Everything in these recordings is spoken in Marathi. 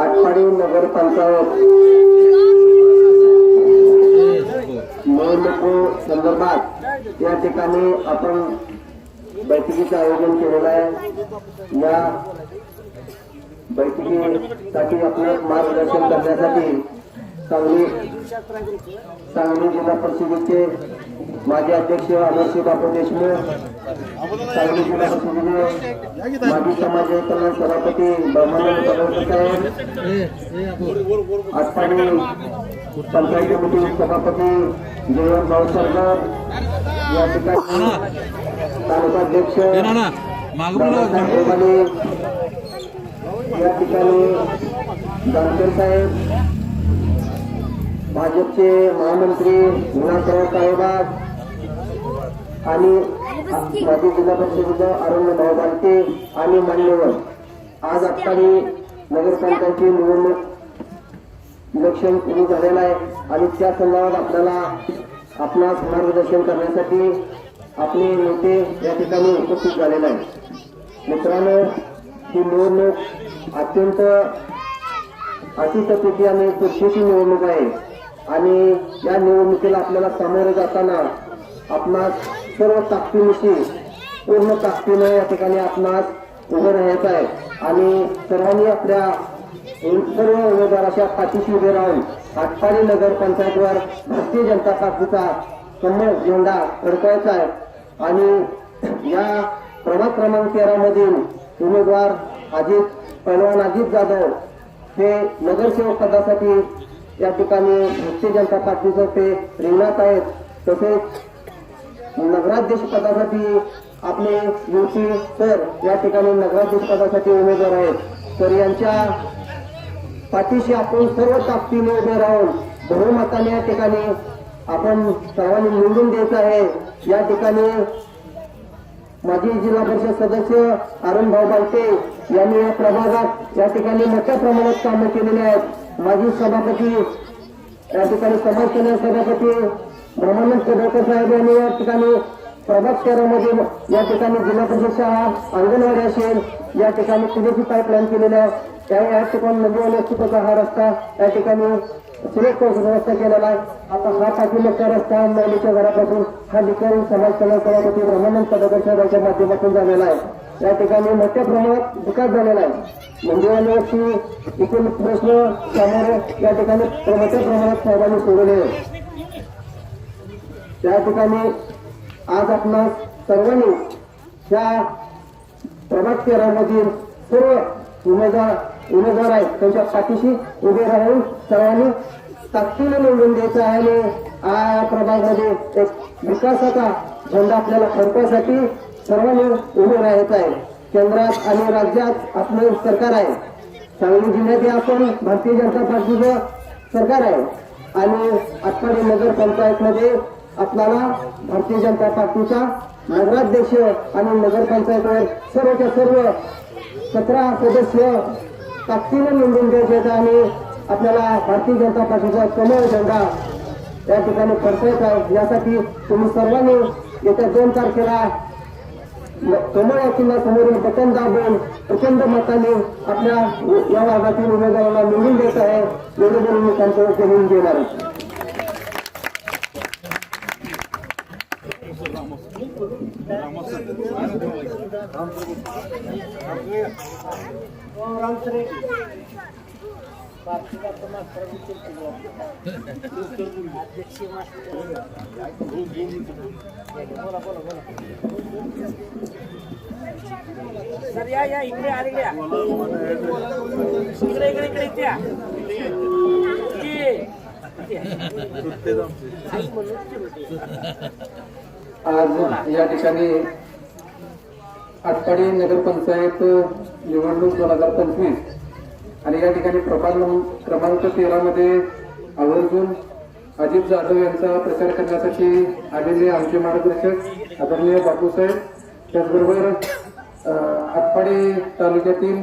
आठवाडी नगरपालिका पंचायत निवडणुकी संदर्भात या ठिकाणी आपण बैठकीचं आयोजन केलेलं आहे. या बैठकीसाठी आपलं मार्गदर्शन करण्यासाठी सांगली सांगली जिल्हा परिषदेचे माजी अध्यक्ष अमरसिंह बापू देशमुख माजी समाज कल्याण सभापती साहेब पंचायत समिती सभापती जयवंत भाऊ सरकार या ठिकाणी तालुकाध्यक्ष या ठिकाणी जानकर साहेब भाजपचे महामंत्री विनायकराव साहेबात आणि माजी जिल्हा परिषदेचे अरविंद भाऊ बालके आणि मान्यवर. आज आत्तानी नगरपालिकांची निवडणूक इलेक्शन सुरू झालेलं आहे आणि त्या संदर्भात आपल्याला आपणास मार्गदर्शन करण्यासाठी आपले नेते या ठिकाणी उपस्थित झालेले आहे मित्रांनो ही निवडणूक अत्यंत अतिशय आणि चुरशीची निवडणूक आहे. आणि या निवडणुकीला आपल्याला सामोरे जाताना आपणास सर्व ताकदीनिशी पूर्ण ताकदीनं या ठिकाणी आपणास उभं राहायचं आहे. आणि सर्वांनी आपल्या सर्व उमेदवाराच्या पाठीशी उभे राहून आटपाडी नगर पंचायतवर भारतीय जनता पार्टीचा कमळ झेंडा फडकवायचा आहे. आणि या प्रभाग क्रमांक तेरामधील उमेदवार अजित पहलवान अजित जाधव हे नगरसेवक पदासाठी या ठिकाणी भारतीय जनता पार्टीतर्फे रिंगणात आहेत. तसेच नगराध्यक्ष पदासाठी आपले युवती सर या ठिकाणी नगराध्यक्ष पदासाठी उमेदवार आहेत. तर यांच्या पाठीशी आपण सर्व ताकदीने उभे राहून बहुमताने या ठिकाणी आपण सर्वांनी निवडून द्यायचं आहे. या ठिकाणी माजी जिल्हा परिषद सदस्य अरुण भाऊ बालके यांनी या प्रभागात या ठिकाणी मोठ्या प्रमाणात कामं केलेली आहेत. माजी सभापती या ठिकाणी समाज कल्याण सभापती ब्रह्मानंद साहेब यांनी या ठिकाणी प्रभाग शहरामध्ये या ठिकाणी जिल्हा परिषद शाळा अंगणवाडी असेल या ठिकाणी पिण्याची पाईपलाईन केलेली आहे. त्या या ठिकाणी नदीवाले अस्तित्वाचा हा रस्ता या ठिकाणी सिलेक्ट व्यवस्था केलेला आहे. आता हा पाठिंबाचा रस्ता मौलीच्या घरापासून हा ठिकाणी समाज कल्याण सभापती ब्रह्मानंद सदरकर साहेबांच्या माध्यमातून झालेला आहे. या ठिकाणी मोठ्या प्रमाणात विकास झालेला आहे. म्हणजे नंदीवाले व्यक्ती एकूण प्रश्न समोर या ठिकाणी मोठ्या प्रमाणात साहेबांनी सोडवले आहे त्या ठिकाणी आज आपणास सर्वांनी ह्या प्रभाग तेरामधील सर्व उमेदवार उमेदवार आहेत त्यांच्या पाठीशी उभे राहून सर्वांनी ताकदीने निवडून द्यायचं आहे आणि या प्रभागामध्ये एक विकासाचा झेंडा आपल्याला फडकण्यासाठी सर्वांनी उभे राहायचं आहे. केंद्रात आणि राज्यात आपलं सरकार आहे. सांगली जिल्ह्यात आपण भारतीय जनता पार्टीचं सरकार आहे. आणि आटपाडी नगर पंचायतमध्ये आपल्याला भारतीय जनता पार्टीचा नगराध्यक्ष आणि नगरपंचायतवर सर्वच्या सर्व सतरा सदस्य ताकदीनं निवडून द्यायचे आहेत आणि आपल्याला भारतीय जनता पार्टीचा कमळ झेंडा या ठिकाणी फडकायचा आहे. यासाठी तुम्ही सर्वांनी येत्या दोन तारखेला कमळ या समोरील बटन दाबून प्रचंड मताने आपल्या या भागातील उमेदवाराला निवडून देत आहे. निवडून मी त्यांच्या वतीने देणार आहे. सर या या इकडे आले या इकडे इकडे इकडे त्या आज या ठिकाणी आटपाडी नगरपंचायत निवडणूक दोन हजार पंचवीस आणि या ठिकाणी प्रभाग क्रमांक तेरामध्ये आवर्जून अजित जाधव यांचा प्रचार करण्यासाठी आलेले आमचे मार्गदर्शक आदरणीय बापूसाहेब. त्याचबरोबर आटपाडी तालुक्यातील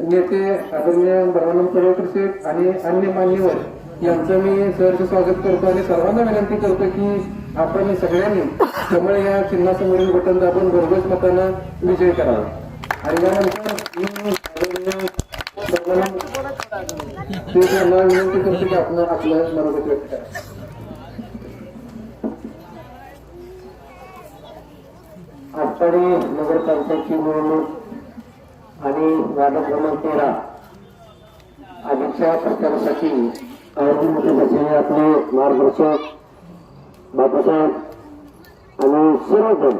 नेते आदरणीय ब्रह्मानंद पडळकर शेठ आणि अन्य मान्यवर यांचं मी सहर्ष स्वागत करतो आणि सर्वांना विनंती करतो की आपण सगळ्यांनी कमळ या चिन्हासमोरील बटन दाबून भरघोस मतानं विजय करावा. आणि यानंतर मी आदरणीय विनंती करतो की आपण आपलं मनोगत व्यक्त करा आटपाडी नगरपालिकेची निवडणूक आणि वार्ड क्रमांक तेरा आधीच्या प्रचारासाठी आयोजन आपले मार्गदर्शक बापूसाहेब आणि सर्वजण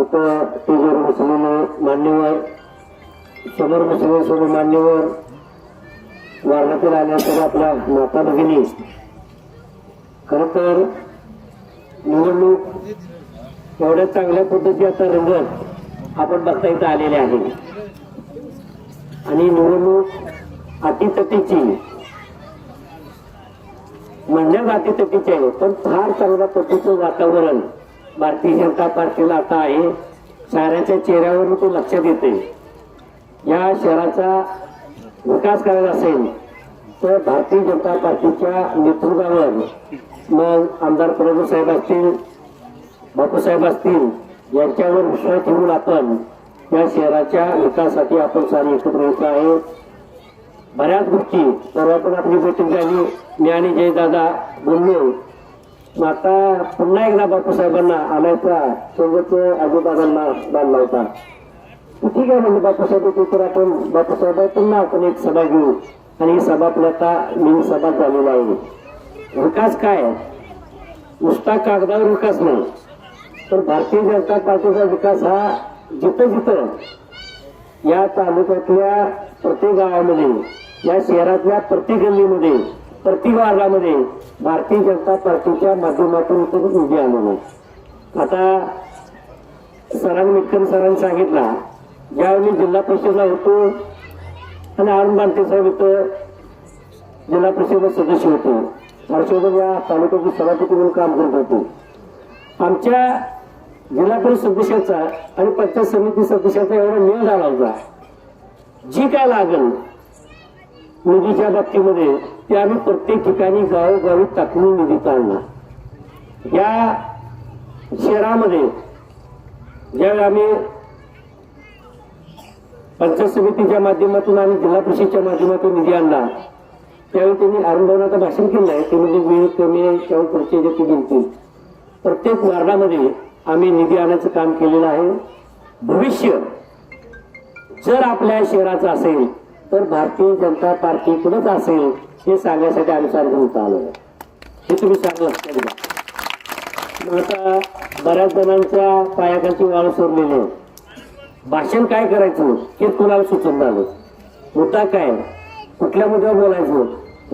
इथं टीजर मुसलमान मान्यवर समोर बसलेले सर्व मान्यवर वारणातील आल्यानंतर आपल्या माता भगिनी खरं तर निवडणूक एवढ्या चांगल्या पद्धती आता रंगत आपण बघता इथं आलेले आहे. आणि निवडणूक अटीतटीची म्हणण्या अटीतटीची आहे. पण फार चांगल्या पद्धतीचं वातावरण भारतीय जनता पार्टीला आता आहे. शहराच्या चेहऱ्यावरून ते लक्षात येते या शहराचा विकास करायचा असेल तर भारतीय जनता पार्टीच्या नेतृत्वावर मग आमदार प्रभू साहेब असतील बापूसाहेब असतील यांच्यावर विश्वास ठेवून आपण या शहराच्या विकासासाठी आपण सारे एकत्र येत आहे. बऱ्याच गोष्टी. परवा आपली बैठक झाली म्हणजे मी आणि जयदादा बोललो. मग आता पुन्हा एकदा बापूसाहेबांना आणायचा. सोबत आजूबाजांना बांधला होता. ठीक आहे म्हणजे बापूसाहेब येते तर आपण बापूसाहेब पुन्हा आपण एक सभा घेऊ. आणि ही सभा पण आता मी सभा चालू आहे. विकास काय नुसता कागदावर विकास नाही. तर भारतीय जनता पार्टीचा विकास हा जिथं जिथं या तालुक्यातल्या प्रत्येक गावामध्ये या शहरातल्या प्रत्येक गल्लीमध्ये प्रत्येक भागामध्ये भारतीय जनता पार्टीच्या माध्यमातून उभी निधी आता सरांनी मिटकन सरांनी सांगितला ज्यावेळी जिल्हा परिषदला होतो आणि अरुण बांटे साहेब इथं जिल्हा परिषद सदस्य होते हर्षवर्धन या तालुक्याचे सभापती म्हणून काम करत होते. आमच्या जिल्हा परिषद सदस्याचा आणि पंचायत समिती सदस्याचा एवढा मेळ झाला होता. जी काय लागल निधीच्या बाबतीमध्ये ते आम्ही प्रत्येक ठिकाणी गावोगावी टाकून निधी काढणार. या शहरामध्ये ज्यावेळी आम्ही पंचायत समितीच्या माध्यमातून आणि जिल्हा परिषदच्या माध्यमातून निधी आणला त्यावेळी त्यांनी आरंभवनाचं भाषण केलं आहे. ते म्हणजे वेळ कमी आहे त्यावेळी पुढचे जे ते प्रत्येक वार्डामध्ये आम्ही निधी आणायचं काम केलेलं आहे. भविष्य जर आपल्या शहराचं असेल तर भारतीय जनता पार्टीकडेच असेल हे सांगण्यासाठी आम्ही सार्वजनिक आलो हे तुम्ही चांगलं लक्षात घ्या. आता बऱ्याच जणांच्या पायाखालची वाळ सोडलेली आहे. भाषण काय करायचं? हे कोणाला सुचत आलं मुद्दा काय? कुठल्या मुद्द्यावर बोलायचं?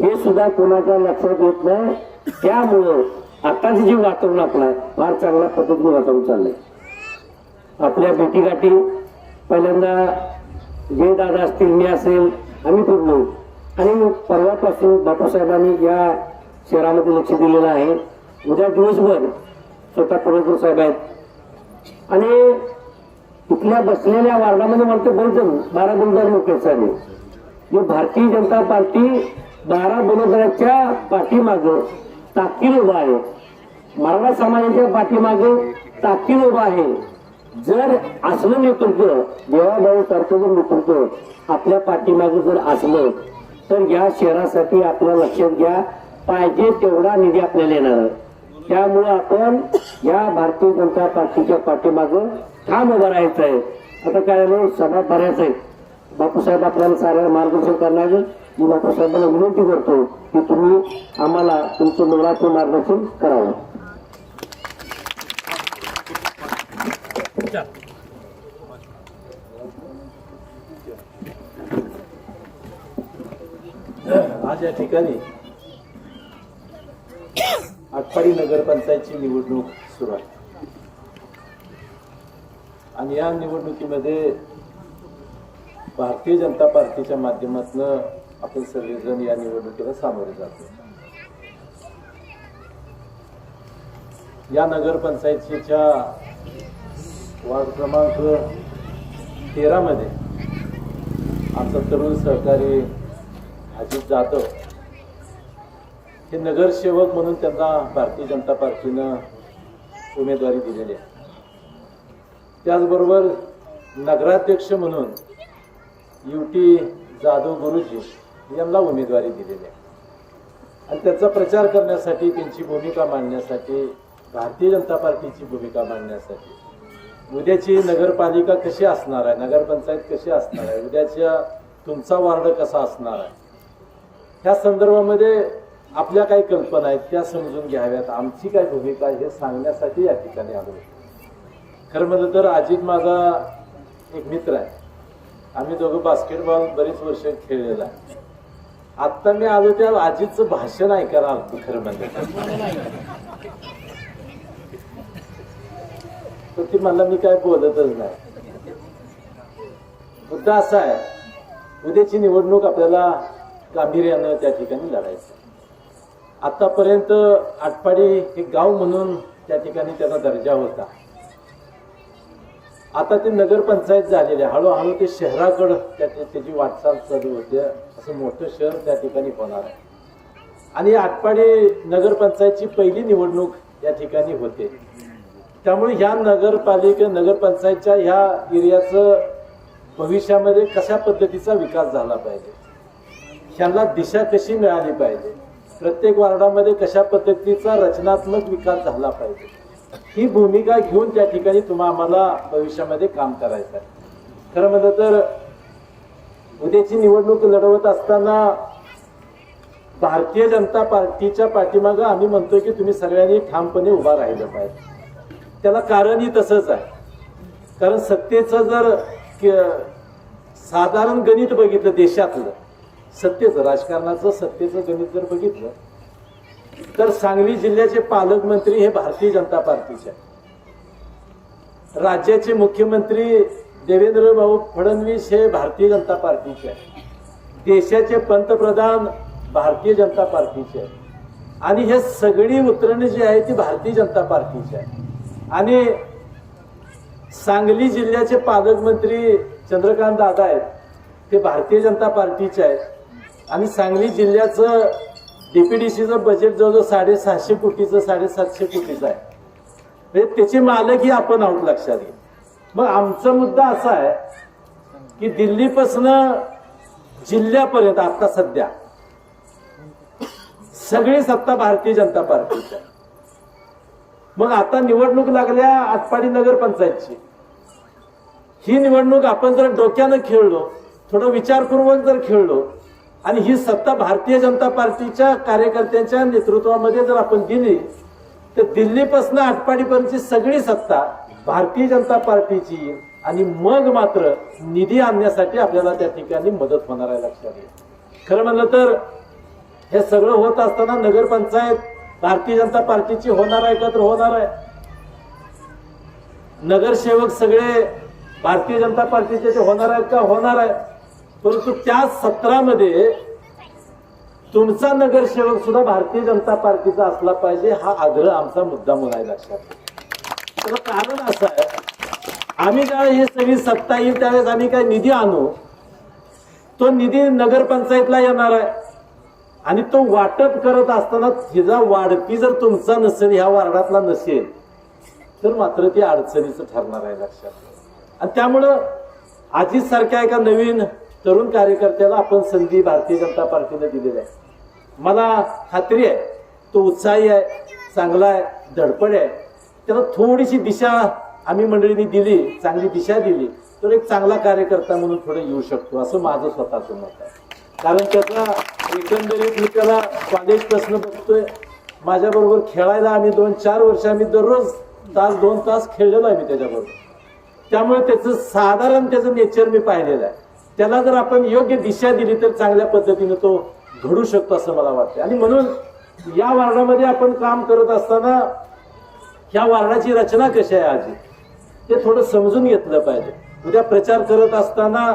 हे सुद्धा कोणाच्या लक्षात येत नाही. त्यामुळं आताचं जे वातावरण आपलं आहे फार चांगल्या पद्धतीने वातावरण चाललंय. आपल्या भेटीगाठी पहिल्यांदा जे दादा असतील मी असेल आम्ही फिरलो आणि परवापासून बापूसाहेबांनी या शहरामध्ये लक्ष दिलेलं आहे. उद्या दिवसभर स्वतः पडळकर साहेब आहेत. आणि इथल्या बसलेल्या वार्डामध्ये म्हणतो बहुजन बारा गुंडार लोक आहेत जे म्हणजे भारतीय जनता पार्टी बारा बरोबराच्या पाठीमाग ताकीद उभा आहे. मराठा समाजाच्या पाठीमागे ताकीद उभा आहे. जर असलं नेतृत्व देवाभाऊ सारखं जर नेतृत्व आपल्या पाठीमागे जर असलं तर या शहरासाठी आपल्या लक्षात घ्या पाहिजे तेवढा निधी आपल्याला येणार. त्यामुळे आपण या भारतीय जनता पार्टीच्या पाठीमागं ठाम उभं राहायचं आहे. आता काय झालं? सभा भरायचं आहे. बापूसाहेब आपल्याला साऱ्या मार्गदर्शन करणार मी बापूसाहेबांना विनंती करतो की तुम्ही आम्हाला तुमचं मुलाचं मार्गदर्शन करावं. आज या ठिकाणी आटपाडी नगरपंचायतची निवडणूक सुरू आहे. आणि या निवडणुकीमध्ये भारतीय जनता पार्टीच्या माध्यमातून आपण सगळेजण या निवडणुकीला सामोरे जातो. या नगरपंचायतीच्या वार्ड क्रमांक तेरामध्ये आमचा तरुण सहकारी अजित जाधव हे नगरसेवक म्हणून त्यांना भारतीय जनता पार्टीनं उमेदवारी दिलेली आहे. त्याचबरोबर नगराध्यक्ष म्हणून युटी जाधव गुरुजी यांना उमेदवारी दिलेली आहे. आणि त्याचा प्रचार करण्यासाठी त्यांची भूमिका मांडण्यासाठी भारतीय जनता पार्टीची भूमिका मांडण्यासाठी उद्याची नगरपालिका कशी असणार आहे? नगरपंचायत कशी असणार आहे? उद्याच्या तुमचा वार्ड कसा असणार आहे? ह्या संदर्भामध्ये आपल्या काही कल्पना आहेत त्या समजून घ्याव्यात. आमची काय भूमिका आहे हे सांगण्यासाठी या ठिकाणी आलो खरं म्हणलं तर अजित माझा एक मित्र आहे. आम्ही दोघं बास्केटबॉल बरीच वर्ष खेळलेला आहे. आत्ता मी आलो त्या अजितचं भाषण ऐकायला आलो खरं म्हणजे तर ती म्हणला मी काय बोलतच नाही. मुद्दा असा आहे उद्याची निवडणूक आपल्याला गांभीर्यानं त्या ठिकाणी लढायचं आतापर्यंत आटपाडी हे गाव म्हणून त्या ठिकाणी त्याचा दर्जा होता. आता ते नगरपंचायत झालेले आहे. हळूहळू ते शहराकडं त्याची त्याची वाटचाल चालू होते. असं मोठं शहर त्या ठिकाणी होणार आहे. आणि आटपाडी नगरपंचायतची पहिली निवडणूक या ठिकाणी होते. त्यामुळे ह्या नगरपालिके नगरपंचायतच्या ह्या एरियाचं भविष्यामध्ये कशा पद्धतीचा विकास झाला पाहिजे? ह्यांना दिशा कशी मिळाली पाहिजे? प्रत्येक वार्डामध्ये कशा पद्धतीचा रचनात्मक विकास झाला पाहिजे? ही भूमिका घेऊन त्या ठिकाणी तुम्हा आम्हाला भविष्यामध्ये काम करायचं आहे. खरं म्हणलं तर उद्याची निवडणूक लढवत असताना भारतीय जनता पार्टीच्या पाठीमागं आम्ही म्हणतोय की तुम्ही सगळ्यांनी ठामपणे उभा राहिलं पाहिजे. त्याला कारणही तसंच आहे. कारण सत्तेचं जर साधारण गणित बघितलं देशातलं सत्तेचं राजकारणाचं सत्तेचं गणित जर बघितलं तर सांगली जिल्ह्याचे पालकमंत्री हे भारतीय जनता पार्टीचे राज्याचे मुख्यमंत्री देवेंद्र भाऊ फडणवीस हे भारतीय जनता पार्टीचे आहे देशाचे पंतप्रधान भारतीय जनता पार्टीचे आहे आणि हे सगळी उतरणे जी आहे ती भारतीय जनता पार्टीची आहे. आणि सांगली जिल्ह्याचे पालकमंत्री चंद्रकांत दादा आहेत. ते भारतीय जनता पार्टीचे आहेत. आणि सांगली जिल्ह्याचं डीपीडीसीचं बजेट जवळजवळ साडेसहाशे कोटीचं साडेसातशे कोटीचं आहे. म्हणजे त्याचे मालकही आपण आहोत लक्षात घे मग आमचा मुद्दा असा आहे की दिल्लीपासनं जिल्ह्यापर्यंत आता सध्या सगळी सत्ता भारतीय जनता पार्टीची आहे मग आता निवडणूक लागल्या आटपाडी नगरपंचायतची. ही निवडणूक आपण जर डोक्यानं खेळलो थोडं विचारपूर्वक जर खेळलो आणि ही सत्ता भारतीय जनता पार्टीच्या कार्यकर्त्यांच्या नेतृत्वामध्ये जर आपण दिली तर दिल्लीपासून आटपाडीपर्यंतची सगळी सत्ता भारतीय जनता पार्टीची आणि मग मात्र निधी आणण्यासाठी आपल्याला त्या ठिकाणी मदत होणार आहे लक्षात येईल खरं म्हणलं तर हे सगळं होत असताना नगरपंचायत भारतीय जनता पार्टीची होणार आहे का तर होणार आहे. नगरसेवक सगळे भारतीय जनता पार्टीचे ते होणार आहेत का? होणार आहे. परंतु त्या सत्रामध्ये तुमचा नगरसेवक सुद्धा भारतीय जनता पार्टीचा असला पाहिजे हा आग्रह आमचा मुद्दा म्हणून आहे लक्षात. त्याला कारण असं आहे आम्ही ज्यावेळेस ही सगळी सत्ता येईल त्यावेळेस आम्ही काय निधी आणू? तो निधी नगरपंचायतला येणार आहे. आणि तो वाटप करत असताना तिचा वाढपी जर तुमचा नसेल ह्या वार्डातला नसेल तर मात्र ती अडचणीचं ठरणार आहे लक्षात आणि त्यामुळं अजित सारख्या एका नवीन तरुण कार्यकर्त्याला आपण संधी भारतीय जनता पार्टीने दिलेली आहे. मला खात्री आहे तो उत्साही आहे चांगला आहे धडपड आहे. त्याला थोडीशी दिशा आम्ही मंडळींनी दिली चांगली दिशा दिली तर एक चांगला कार्यकर्ता म्हणून पुढे येऊ शकतो असं माझं स्वतःचं मत आहे. कारण त्याचा एकंदरीत मी त्याला कॉलेज प्रश्न बघतोय. माझ्याबरोबर खेळायला आम्ही दोन चार वर्ष आम्ही दररोज तास दोन तास खेळलेलो आहे मी त्याच्याबरोबर. त्यामुळे त्याचं साधारण त्याचं नेचर मी पाहिलेलं आहे. त्याला जर आपण योग्य दिशा दिली तर चांगल्या पद्धतीने तो घडू शकतो असं मला वाटतं आणि म्हणून या वार्डामध्ये आपण काम करत असताना ह्या वार्डाची रचना कशी आहे आजी? ते थोडं समजून घेतलं पाहिजे. उद्या प्रचार करत असताना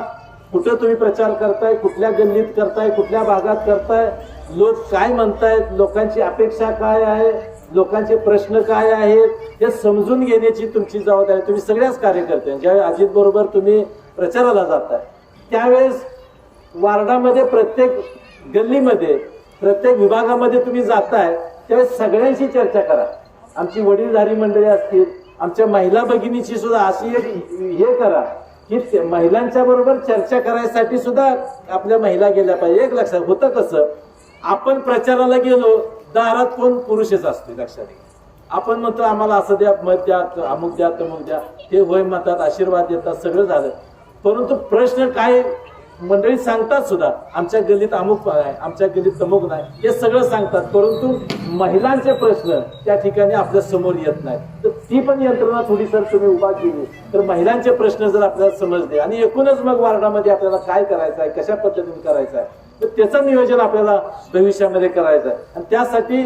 कुठं तुम्ही प्रचार करताय कुठल्या गल्लीत करताय कुठल्या भागात करताय लोक काय म्हणतायत लोकांची अपेक्षा काय आहे लोकांचे प्रश्न काय आहेत हे समजून घेण्याची तुमची जबाबदारी तुम्ही सगळ्याच कार्यकर्ते ज्यावेळी अजित बरोबर तुम्ही प्रचाराला जाताय त्यावेळेस वार्डामध्ये प्रत्येक गल्लीमध्ये प्रत्येक विभागामध्ये तुम्ही जाताय त्यावेळेस सगळ्यांशी चर्चा करा. आमची वडीलधारी मंडळी असतील आमच्या महिला भगिनीची सुद्धा अशी एक हे करा. की महिलांच्या बरोबर चर्चा करायसाठी सुद्धा आपल्या महिला गेल्या पाहिजे. एक लक्षात होतं कसं? आपण प्रचाराला गेलो दारात कोण पुरुषच असते लक्षात घ्या. आपण म्हणतो आम्हाला असं द्या मत द्या अमुक द्या तमुक द्या. ते होय म्हणतात आशीर्वाद देतात सगळं झालं. परंतु प्रश्न काय मंडळी सांगतात सुद्धा आमच्या गल्लीत अमुक आहे आमच्या गल्लीत तमुक नाही हे सगळं सांगतात. परंतु महिलांचे प्रश्न त्या ठिकाणी आपल्यासमोर येत नाही तर ती पण यंत्रणा थोडी सर तुम्ही उभा केली. तर महिलांचे प्रश्न जर आपल्याला समजले आणि एकूणच मग वार्डामध्ये आपल्याला काय करायचं आहे कशा पद्धतीने करायचं आहे तर त्याचं नियोजन आपल्याला भविष्यामध्ये करायचं आहे. आणि त्यासाठी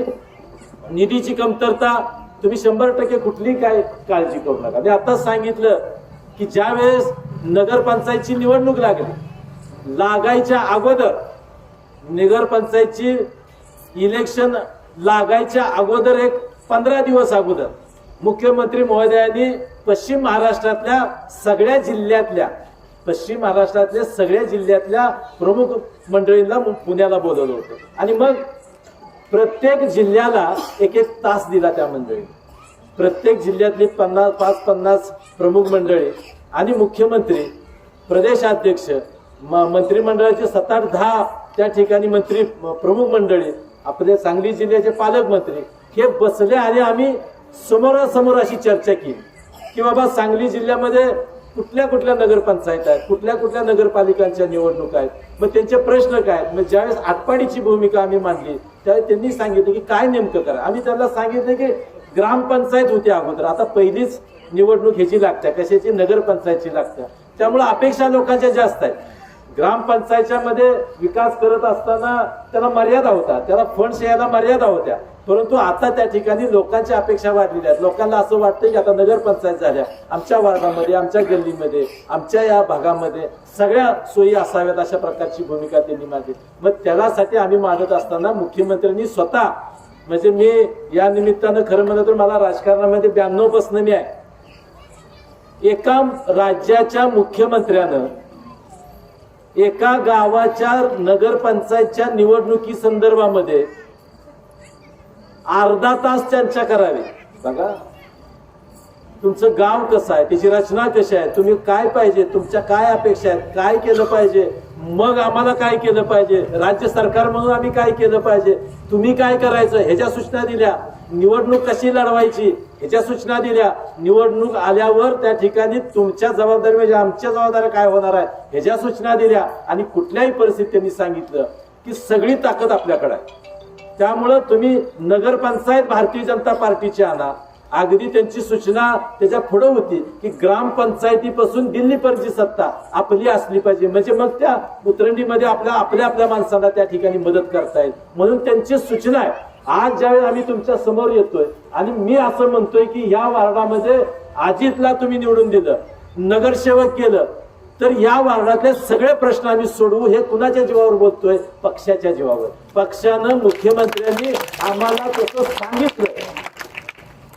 निधीची कमतरता तुम्ही शंभर टक्के कुठली काय काळजी करू नका. मी आताच सांगितलं की ज्या वेळेस नगरपंचायतची निवडणूक लागली लागायच्या अगोदर नगरपंचायतची इलेक्शन लागायच्या अगोदर एक पंधरा दिवस अगोदर मुख्यमंत्री महोदयांनी पश्चिम महाराष्ट्रातल्या सगळ्या जिल्ह्यातल्या पश्चिम महाराष्ट्रातल्या सगळ्या जिल्ह्यातल्या प्रमुख मंडळींना पुण्याला बोलवलं होतं. आणि मग प्रत्येक जिल्ह्याला एक एक तास दिला त्या मंडळीने. प्रत्येक जिल्ह्यातली पन्नास पाच पन्नास प्रमुख मंडळी आणि मुख्यमंत्री प्रदेशाध्यक्ष मंत्रिमंडळाचे सात आठ दहा त्या ठिकाणी मंत्री प्रमुख मंडळी आपले सांगली जिल्ह्याचे पालकमंत्री हे बसले आणि आम्ही समोरासमोर अशी चर्चा केली. की बाबा सांगली जिल्ह्यामध्ये कुठल्या कुठल्या नगरपंचायत आहेत? कुठल्या कुठल्या नगरपालिकांच्या निवडणुका आहेत? मग त्यांचे प्रश्न काय? आहेत मग ज्यावेळेस आटपाडीची भूमिका आम्ही मांडली त्यावेळेस त्यांनी सांगितलं की काय नेमकं करा? आम्ही त्यांना सांगितलं की ग्रामपंचायत होती अगोदर. आता पहिलीच निवडणूक ह्याची लागते कशाची? नगरपंचायतची लागते. त्यामुळे अपेक्षा लोकांच्या जास्त आहेत. ग्रामपंचायतच्या मध्ये विकास करत असताना त्याला मर्यादा होता त्याला फंड्स यायला मर्यादा होत्या. परंतु आता त्या ठिकाणी लोकांच्या अपेक्षा वाढलेल्या आहेत. लोकांना असं वाटतं की आता नगरपंचायत झाल्या. आमच्या वार्डामध्ये आमच्या गल्लीमध्ये आमच्या या भागामध्ये सगळ्या सोयी असाव्यात अशा प्रकारची भूमिका त्यांनी मांडली. मग त्यासाठी आम्ही मांडत असताना मुख्यमंत्र्यांनी स्वतः म्हणजे मी या निमित्तानं खरं म्हणलं तर मला राजकारणामध्ये ब्याण्णव बसणं मी आहे एका राज्याच्या मुख्यमंत्र्यानं एका गावाच्या नगरपंचायतच्या निवडणुकी संदर्भामध्ये अर्धा तास चर्चा करावी. बघा. तुमचं गाव कसं आहे? त्याची रचना कशी आहे? तुम्ही काय पाहिजे? तुमच्या काय अपेक्षा आहेत? काय केलं पाहिजे? मग आम्हाला काय केलं पाहिजे? राज्य सरकार म्हणून आम्ही काय केलं पाहिजे? तुम्ही काय करायचं? ह्याच्या सूचना दिल्या. निवडणूक कशी लढवायची? ह्याच्या सूचना दिल्या. निवडणूक आल्यावर त्या ठिकाणी तुमच्या जबाबदारी म्हणजे आमच्या जबाबदाऱ्या काय होणार आहे ह्याच्या सूचना दिल्या. आणि कुठल्याही परिस्थितीत त्यांनी सांगितलं की सगळी ताकद आपल्याकडे आहे. त्यामुळं तुम्ही नगरपंचायत भारतीय जनता पार्टीची आणा. अगदी त्यांची सूचना त्याच्या पुढं होती की ग्रामपंचायतीपासून दिल्लीपर्यंतची सत्ता आपली असली पाहिजे. म्हणजे मग त्या उतरंडीमध्ये आपल्या आपल्या आपल्या माणसांना त्या ठिकाणी मदत करता येईल. म्हणून त्यांची सूचना आहे. आज ज्यावेळी आम्ही तुमच्यासमोर येतोय आणि मी असं म्हणतोय की या वार्डामध्ये अजितला तुम्ही निवडून दिलं नगरसेवक केलं तर या वार्डातले सगळे प्रश्न आम्ही सोडवू हे कुणाच्या जीवावर बोलतोय? पक्षाच्या जीवावर. पक्षानं मुख्यमंत्र्यांनी आम्हाला तसं सांगितलं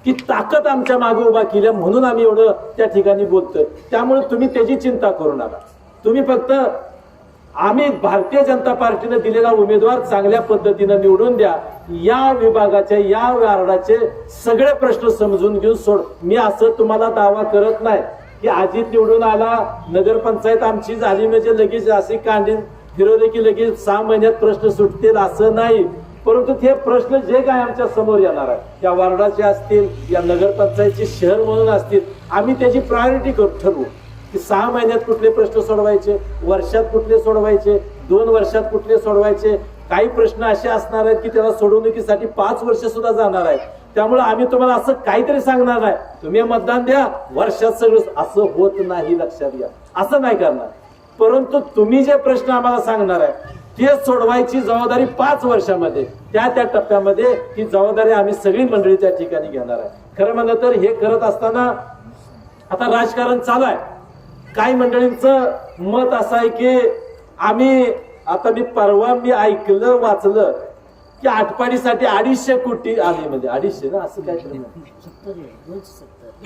की ताकद आमच्या मागे उभा केल्या म्हणून आम्ही एवढं त्या ठिकाणी बोलतोय. त्यामुळे तुम्ही त्याची चिंता करू नका. तुम्ही फक्त आम्ही भारतीय जनता पार्टीने दिलेला उमेदवार चांगल्या पद्धतीनं निवडून द्या. या विभागाच्या या वार्डाचे सगळे प्रश्न समजून घेऊन सोड. मी असं तुम्हाला दावा करत नाही. की अजित निवडून आला नगरपंचायत आमची झाली म्हणजे लगेच अशी कांडी फिरवले की लगेच सहा महिन्यात प्रश्न सुटतील असं नाही. परंतु ते प्रश्न जे काय आमच्यासमोर येणार आहे या वार्डाचे असतील या नगरपंचायतचे शहर म्हणून असतील आम्ही त्याची प्रायोरिटी करू ठरवू. की सहा महिन्यात कुठले प्रश्न सोडवायचे वर्षात कुठले सोडवायचे दोन वर्षात कुठले सोडवायचे काही प्रश्न असे असणार आहेत की त्याला सोडवणुकीसाठी पाच वर्ष सुद्धा जाणार आहेत. त्यामुळे आम्ही तुम्हाला असं काहीतरी सांगणार नाही तुम्ही मतदान द्या वर्षात सगळं असं होत नाही लक्षात घ्या. असं नाही करणार. परंतु तुम्ही जे प्रश्न आम्हाला सांगणार आहे ते सोडवायची जबाबदारी पाच वर्षामध्ये त्या त्या टप्प्यामध्ये ही जबाबदारी आम्ही सगळी मंडळी त्या ठिकाणी घेणार आहे. खरं म्हणलं तर हे करत असताना आता राजकारण चालू आहे. काही मंडळींचं मत असं आहे की आम्ही आता मी परवा मी ऐकलं वाचलं की आटपाडीसाठी अडीचशे कोटी आले म्हणजे अडीचशे ना असं काय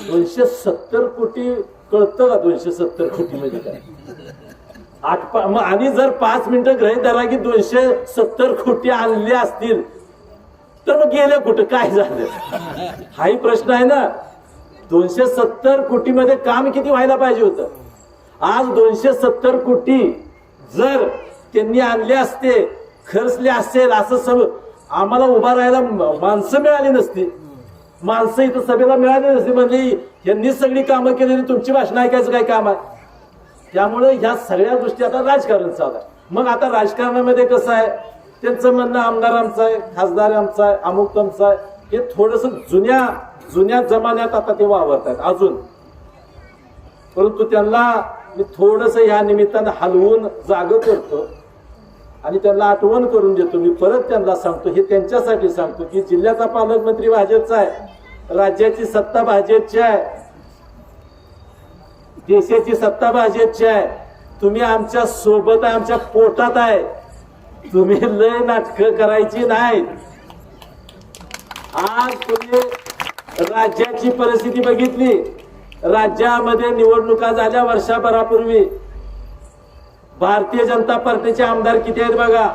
दोनशे सत्तर कोटी कळतं का दोनशे सत्तर कोटी म्हणजे काय? आठ मग आणि जर पाच मिनिटं ग्रहित धरा की दोनशे सत्तर कोटी आणले असतील तर मग गेले कुठं? काय झालं? हाही प्रश्न आहे ना. दोनशे सत्तर कोटीमध्ये काम किती व्हायला पाहिजे होतं? आज दोनशे सत्तर कोटी जर त्यांनी आणले असते खर्चले असेल असं सब आम्हाला उभा राहायला माणसं मिळाली नसती. माणसं इथं सभेला मिळाली नसती म्हणजे यांनी सगळी कामं केलेली तुमची भाषण ऐकायचं काय काम आहे? त्यामुळे ह्या सगळ्या गोष्टी आता राजकारण चालू आहे मग आता राजकारणामध्ये कसं आहे? त्यांचं म्हणणं आमदार आमचं आहे खासदार आमचा आहे अमुक आमचा आहे. हे थोडस जुन्या जुन्या जमान्यात आता ते वावरत आहेत अजून. परंतु त्यांना मी थोडस ह्या निमित्तानं हलवून जाग करतो. आणि त्यांना आठवण करून देतो. मी परत त्यांना सांगतो. हे त्यांच्यासाठी सांगतो की जिल्ह्याचा पालकमंत्री भाजपचा आहे. राज्याची सत्ता भाजपची आहे. देशाची सत्ता भाजपची आहे. तुम्ही आमच्यासोबत आहे आमच्या पोटात आहे. तुम्ही लय नाटकं करायची नाही. आज तुम्ही राज्याची परिस्थिती बघितली. राज्यामध्ये निवडणुका झाल्या वर्षभरापूर्वी. भारतीय जनता पार्टीचे आमदार किती आहेत बघा?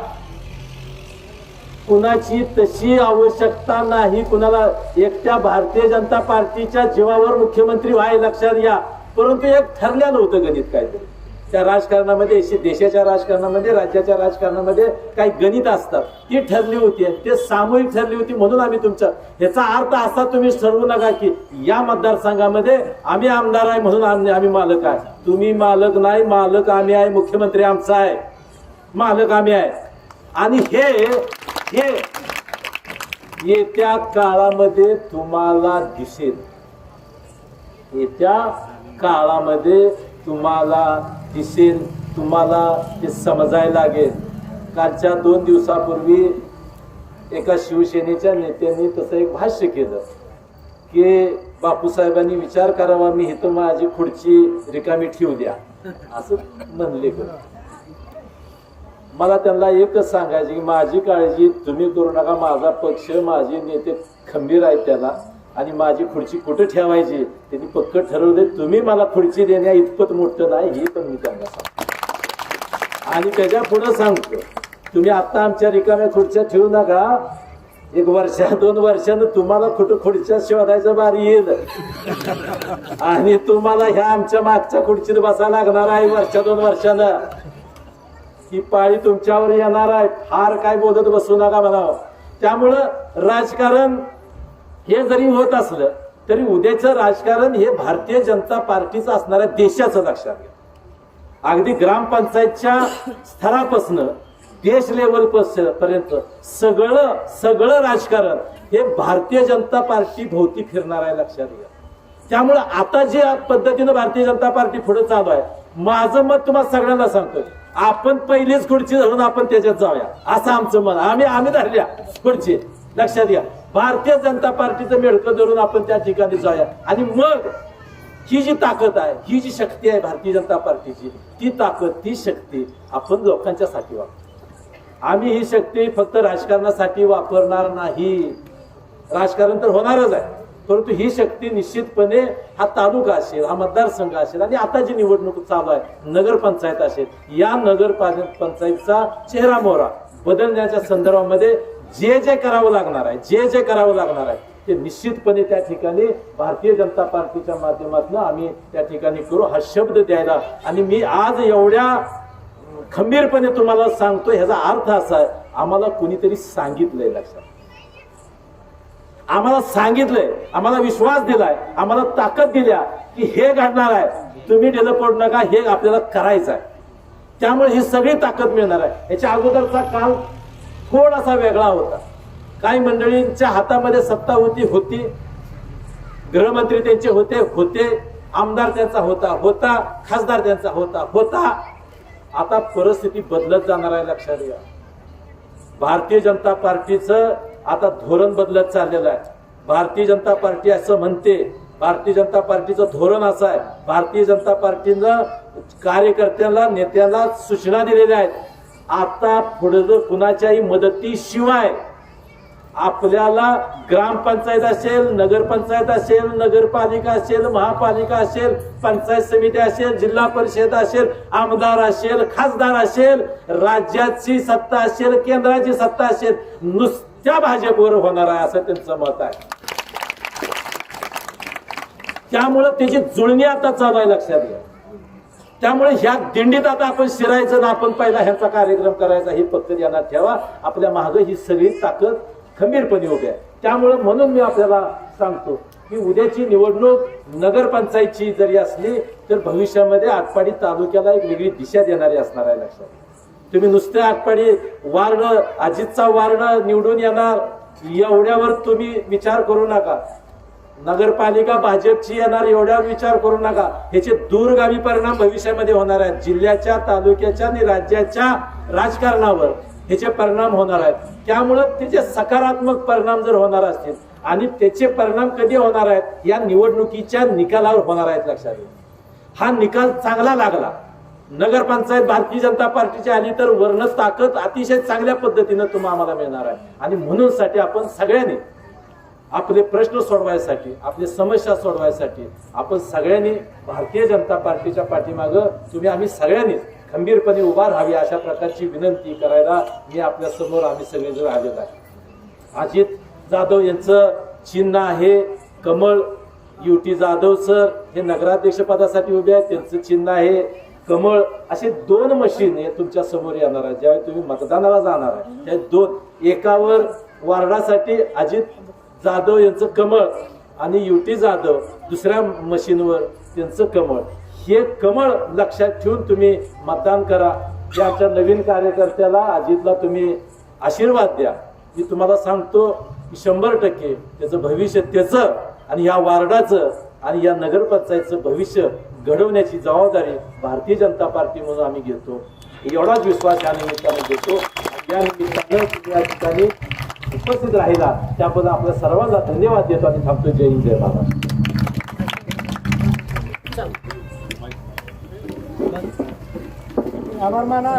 कुणाची तशी आवश्यकता नाही. कुणाला एकट्या भारतीय जनता पार्टीच्या जीवावर मुख्यमंत्री व्हाय लक्षात घ्या. परंतु एक ठरल्या नव्हतं गणित काहीतरी. त्या राजकारणामध्ये देशाच्या राजकारणामध्ये राज्याच्या राजकारणामध्ये काही गणित असतात. ती ठरली होती ते सामूहिक ठरली होती म्हणून आम्ही तुमच्या ह्याचा अर्थ असा तुम्ही ठरवू नका की या मतदारसंघामध्ये आम्ही आमदार आहे म्हणून आम्ही आम्ही मालक आहे. तुम्ही मालक नाही मालक आम्ही आहे मुख्यमंत्री आमचा आहे. मालक आम्ही आहे. आणि हे हे येत्या काळामध्ये तुम्हाला दिसेल. येत्या काळामध्ये तुम्हाला दिसेल तुम्हाला ते समजायला लागेल. कालच्या दोन दिवसापूर्वी एका शिवसेनेच्या नेत्यांनी तसं एक भाष्य केलं की बापूसाहेबांनी विचार करावा मी इथं माझी खुर्ची रिकामी ठेवू द्या. असं म्हणले मला त्यांना एकच सांगायचे की माझी काळजी तुम्ही करू नका माझा पक्ष माझे नेते खंबीर आहेत त्याला आणि माझी खुर्ची कुठं ठेवायची? त्यांनी पक्क ठरवले तुम्ही मला खुर्ची देण्या इतपत मोठं नाही हे पण मी त्यांना सांगतो. आणि त्याच्या पुढं सांगतो तुम्ही आता आमच्या रिकाम्या खुर्च्या ठेवू नका. एक वर्षा दोन वर्षानं तुम्हाला कुठं खुर्च्या शोधायचं बारी येईल? आणि तुम्हाला ह्या आमच्या मागच्या खुर्चीत बसायला लागणार आहे वर्षा दोन वर्षानं. ही पाळी तुमच्यावर येणार आहे. फार काय बोलत बसू नका म्हणावं. त्यामुळं राजकारण हे जरी होत असलं तरी उद्याचं राजकारण हे भारतीय जनता पार्टीचं असणाऱ्या देशाचं लक्षात घ्या. अगदी ग्रामपंचायतच्या स्तरापासनं देश लेवल पर्यंत सगळं सगळं राजकारण हे भारतीय जनता पार्टी भोवती फिरणार आहे लक्षात घ्या. त्यामुळे आता जे पद्धतीनं भारतीय जनता पार्टी पुढे चालू आहे माझं मत तुम्हाला सगळ्यांना सांगतोय. आपण पहिलीच खुर्ची धरून आपण त्याच्यात जाऊया असं आमचं मत. आम्ही आम्ही धरल्या खुर्ची. लक्षात घ्या. भारतीय जनता पार्टीचं मेळकं धरून आपण त्या ठिकाणी जाऊया. आणि मग ही जी ताकद आहे ही जी शक्ती आहे भारतीय जनता पार्टीची ती ताकद ती शक्ती आपण लोकांच्यासाठी वापरू आम्ही ही शक्ती फक्त राजकारणासाठी वापरणार नाही. राजकारण तर होणारच आहे परंतु ही शक्ती निश्चितपणे हा तालुका असेल हा मतदारसंघ असेल आणि आता जी निवडणूक चालू आहे नगरपंचायत असेल या नगर पंचायतचा चेहरा मोहरा बदलण्याच्या संदर्भामध्ये जे जे करावं लागणार आहे जे जे करावं लागणार आहे ते निश्चितपणे त्या ठिकाणी भारतीय जनता पार्टीच्या माध्यमातून आम्ही त्या ठिकाणी करू. हा शब्द द्यायला. आणि मी आज एवढ्या खंबीरपणे तुम्हाला सांगतो ह्याचा अर्थ असा आहे आम्हाला कुणीतरी सांगितलंय लक्षात. आम्हाला सांगितलंय आम्हाला विश्वास दिलाय आम्हाला ताकद दिल्या की हे घडणार आहे. तुम्ही डेलं पडू नका हे आपल्याला करायचं आहे. त्यामुळे ही सगळी ताकद मिळणार आहे. याच्या अगोदरचा काल थोडासा वेगळा होता. काही मंडळींच्या हातामध्ये सत्ता होती होती. गृहमंत्री त्यांचे होते होते. आमदार त्यांचा होता होता. खासदार त्यांचा होता होता. आता परिस्थिती बदलत जाणार आहे लक्षात घ्या. भारतीय जनता पार्टीचं आता धोरण बदलत चाललेलं आहे. भारतीय जनता पार्टी असं म्हणते. भारतीय जनता पार्टीचं धोरण असं आहे. भारतीय जनता पार्टीनं कार्यकर्त्यांना नेत्यांना सूचना दिलेल्या आहेत. आता पुढे कुणाच्याही मदतीशिवाय आपल्याला ग्रामपंचायत असेल नगरपंचायत असेल नगरपालिका असेल महापालिका असेल पंचायत समिती असेल जिल्हा परिषद असेल आमदार असेल खासदार असेल राज्याची सत्ता असेल केंद्राची सत्ता असेल नुसत्या भाजपवर होणार आहे असं त्यांचं मत आहे. त्यामुळं त्याची जुळणी आता चालू आहे लक्षात घ्या. त्यामुळे ह्या दिंडीत आता आपण शिरायचं ना आपण पहिला ह्याचा कार्यक्रम करायचा हे फक्त ध्यानात ठेवा. आपल्या मागं ही सगळी ताकद खंबीरपणे उभी आहे. त्यामुळं म्हणून मी आपल्याला सांगतो की उद्याची निवडणूक नगरपंचायतची जरी असली तर भविष्यामध्ये आटपाडी तालुक्याला एक वेगळी दिशा देणारी असणार आहे लक्षात. तुम्ही नुसते आटपाडी वार्ड अजितचा वार्ड निवडून येणार एवढ्यावर तुम्ही विचार करू नका. नगरपालिका भाजपची येणार एवढ्या विचार करू नका. ह्याचे दूरगामी परिणाम भविष्यामध्ये होणार आहेत. जिल्ह्याच्या तालुक्याच्या आणि राज्याच्या राजकारणावर ह्याचे परिणाम होणार आहेत. त्यामुळं त्याचे सकारात्मक परिणाम जर होणार असतील आणि त्याचे परिणाम कधी होणार आहेत या निवडणुकीच्या निकालावर होणार आहेत लक्षात घ्या. हा निकाल चांगला लागला. नगरपंचायत भारतीय जनता पार्टीची आली तर वर्ण ताकद अतिशय चांगल्या पद्धतीनं तुम्हाला आम्हाला मिळणार आहे. आणि म्हणूनसाठी आपण सगळ्यांनी आपले प्रश्न सोडवायसाठी आपली समस्या सोडवायसाठी आपण सगळ्यांनी भारतीय जनता पार्टीच्या पाठीमागं तुम्ही आम्ही सगळ्यांनी खंबीरपणे उभा राहावी अशा प्रकारची विनंती करायला मी आपल्यासमोर आम्ही सगळेजण आलेलो आहे. अजित जाधव यांचं चिन्ह आहे कमळ युटी जाधव सर हे नगराध्यक्ष पदासाठी उभे आहेत त्यांचं चिन्ह आहे कमळ असे दोन मशीन हे तुमच्यासमोर येणार आहे ज्यावेळी तुम्ही मतदानाला जाणार आहे त्या दोन एकावर वार्डासाठी अजित जाधव यांचं कमळ आणि युटी जाधव दुसऱ्या मशीनवर त्यांचं कमळ. हे कमळ लक्षात ठेवून तुम्ही मतदान करा. या आमच्या नवीन कार्यकर्त्याला अजितला तुम्ही आशीर्वाद द्या. मी तुम्हाला सांगतो की शंभर टक्के त्याचं भविष्य त्याचं आणि या वार्डाचं आणि या नगरपंचायतचं भविष्य घडवण्याची जबाबदारी भारतीय जनता पार्टी म्हणून आम्ही घेतो. एवढाच विश्वास या निमित्तानं देतो. या निमित्तानं तुम्ही या ठिकाणी उपस्थित राहिला त्याबद्दल आपल्या सर्वांना धन्यवाद देतो आणि थांबतो जय हिंद जय महाराष्ट्र. आभार माना.